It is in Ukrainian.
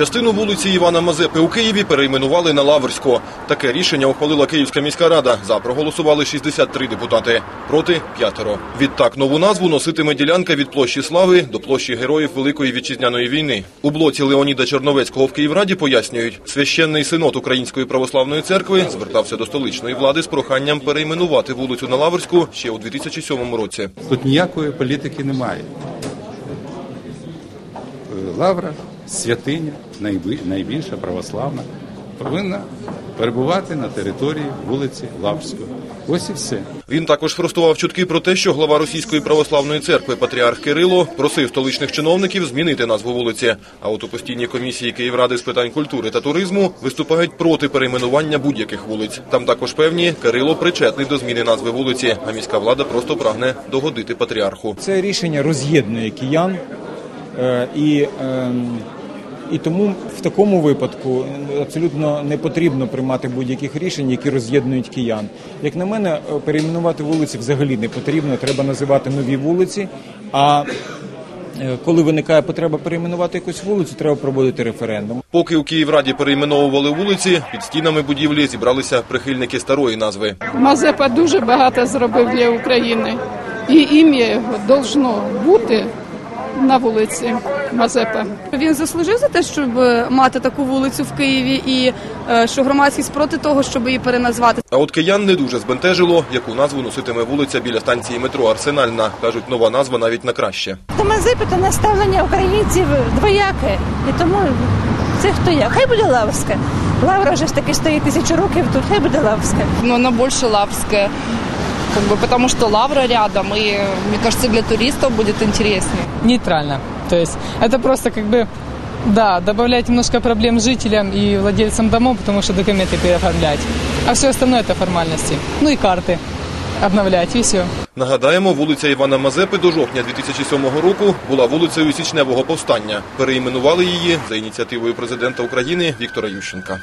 Частину вулиці Івана Мазепи у Києві перейменували на Лаврську. Таке рішення ухвалила Київська міська рада. За проголосували 63 депутати, проти п'ятеро. Відтак нову назву носитиме ділянка від площі Слави до площі Героїв Великої вітчизняної війни. У блоці Леоніда Черновецького в Київраді пояснюють, священний синод Української православної церкви звертався до столичної влади з проханням перейменувати вулицю на Лаврську ще у 2007 році. Тут ніякої політики немає. Лавра, святиня, найбільша православна, повинна перебувати на території вулиці Лаврської. Ось і все. Він також спростував чутки про те, що глава Російської православної церкви Патріарх Кирило просив столичних чиновників змінити назву вулиці. А от у постійній комісії Київради з питань культури та туризму виступають проти перейменування будь-яких вулиць. Там також певні Кирило причетний до зміни назви вулиці, а міська влада просто прагне догодити патріарху. Це рішення роз'єднує киян, е, і, ем, і тому в такому випадку абсолютно не потрібно приймати будь-яких рішень, які роз'єднують киян. Як на мене, е, перейменувати вулиці взагалі не потрібно. Треба називати нові вулиці. А е, коли виникає потреба перейменувати якусь вулицю, треба проводити референдум. Поки у Київраді перейменовували вулиці, під стінами будівлі зібралися прихильники старої назви. Мазепа дуже багато зробив для України, і ім'я його должно бути на вулиці Мазепа. Він заслужив за те, щоб мати таку вулицю в Києві, і е, що громадськість проти того, щоб її переназвати. А от киян не дуже збентежило, яку назву носитиме вулиця біля станції метро Арсенальна. Кажуть, нова назва навіть на краще. До Мазепи то наставлення українців двояке. І тому це хто я? Хай буде Лаврська. Лавра вже ж таки стоїть тисячу років, тут хай буде Лаврська. но она больше лавская. Как бы, потому что лавра рядом, и мне кажется, для туристов будет интереснее. нейтрально. То есть это просто как бы, да, добавлять немножко проблем жителям и владельцам домов, потому что документы переоформлять. А все остальное это формальности. Ну и карты обновлять, и все. Нагадаємо, вулиця Івана Мазепи до жовтня 2007 року була вулицею Січневого повстання. Переіменували її за ініціативою президента України Віктора Ющенка.